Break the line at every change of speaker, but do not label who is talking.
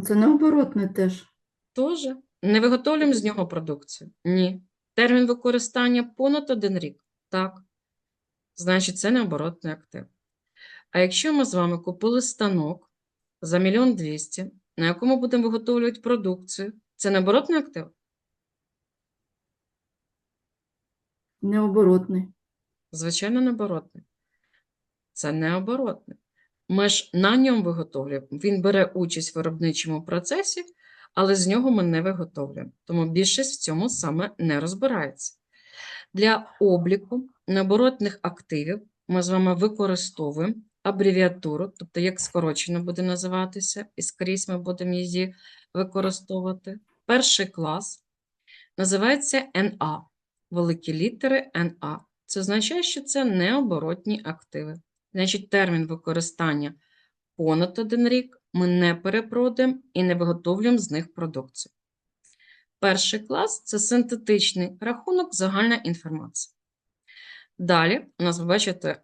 Це необоротне теж.
Тоже. Не виготовлюємо з нього продукцію? Ні. Термін використання понад один рік? Так. Значить, це необоротний актив. А якщо ми з вами купили станок за мільйон двісті, на якому будемо виготовлювати продукцію, це необоротний актив?
Необоротний.
Звичайно, необоротний. Це необоротний. Ми ж на ньому виготовлюємо. Він бере участь в виробничому процесі, але з нього ми не виготовлюємо. Тому більшість в цьому саме не розбирається. Для обліку необоротних активів ми з вами використовуємо абревіатуру, тобто як скорочено буде називатися, і скрізь ми будемо її використовувати. Перший клас називається НА, великі літери НА. Це означає, що це необоротні активи. Значить, термін використання понад один рік ми не перепродаємо і не виготовлюємо з них продукцію. Перший клас це синтетичний рахунок, загальна інформація. Далі у нас, ви бачите,